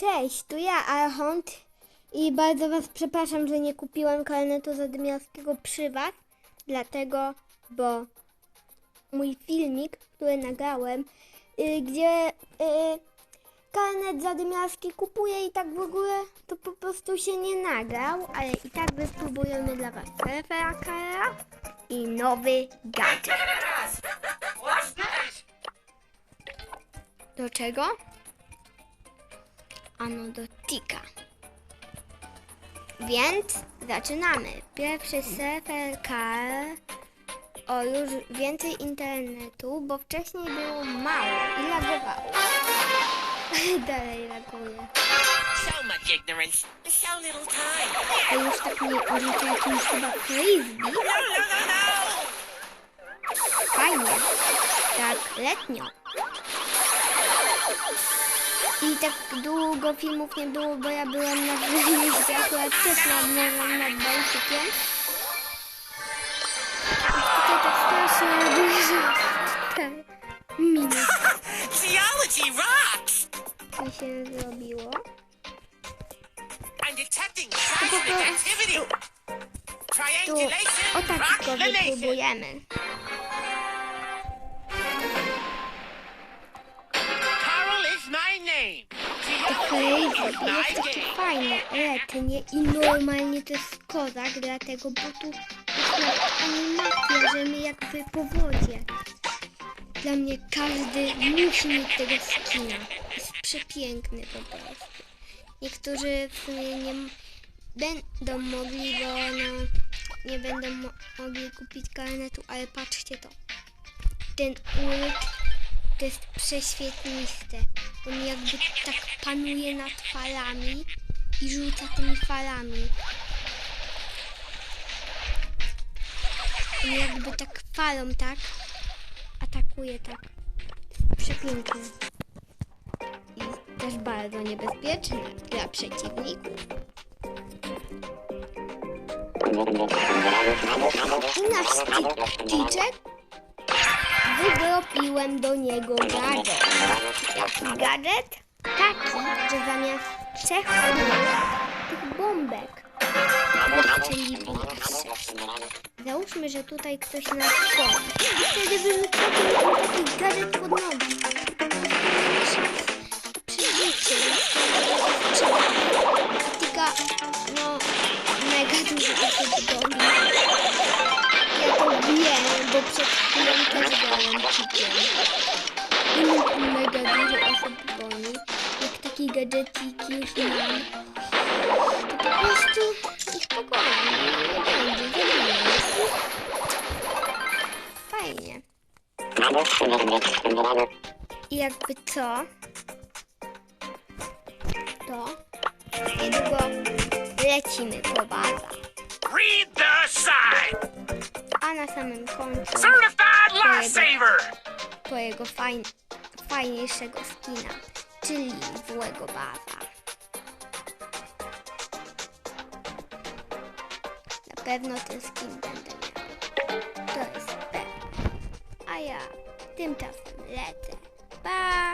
Cześć, tu ja, Archont. I bardzo Was przepraszam, że nie kupiłam karnetu zadymiarskiego przy Was, dlatego, bo mój filmik, który nagrałem, y, gdzie y, karnet zadymiarski kupuję i tak w ogóle to po prostu się nie nagrał, ale i tak wyspróbujemy dla Was referakara i nowy gadżet. Do czego? Ano do tika. Więc zaczynamy. Pierwszy serwer. O, już więcej internetu, bo wcześniej było mało i lagowało. Dalej laguje. So much ignorance, so little time. A już tak nie użycie jakimś chyba frisbee. No, no, no, no! Fajnie. Tak letnio. I tak długo filmów nie było, bo ja byłam na wyjeździe akurat też nad morzem, nad Bałtykiem. Tak strasznie dużo minut Geology rocks! mi się zrobiło. I'm detecting seismic activity. Triangulation o tak to my jest takie fajne, letnie i normalnie to jest kozak, dlatego, bo tu jest animacja, że my jakby po wodzie. Dla mnie każdy musi mieć tego skina. Jest przepiękny po prostu. Niektórzy w sumie nie będą mogli, bo no, nie będą mo- mogli kupić karnetu, ale patrzcie to. Ten ult to jest prześwietniste. On jakby tak panuje nad falami i rzuca tymi falami. On jakby tak falą, tak? Atakuje tak. Przepiękny. I też bardzo niebezpieczny dla przeciwników. I sti- sticzek wydropiłem do niego gadżet. Jaki gadżet? Taki, że zamiast trzech tych bombek wystrzelili Załóżmy, że tutaj ktoś nas goni. I wtedy wyrzucamy taki gadżet pod nogi. Przeżycie. Tylko, no, mega dużo osób goni. Ja to wiem, bo przed chwilą grałem chikiem. I mi mega dużo osób goni. Jak takie gadżeciki już mam, to po prostu ich pogoni. Nie będzie, zabijemy. Fajnie. I jakby co? To niedługo lecimy po bazach. Read the sign. A na samym końcu Lifesaver. twojego fajn, fajniejszego skina, czyli złego baza. Na pewno ten skin będę miał. To jest pewne. A ja tymczasem lecę. Pa!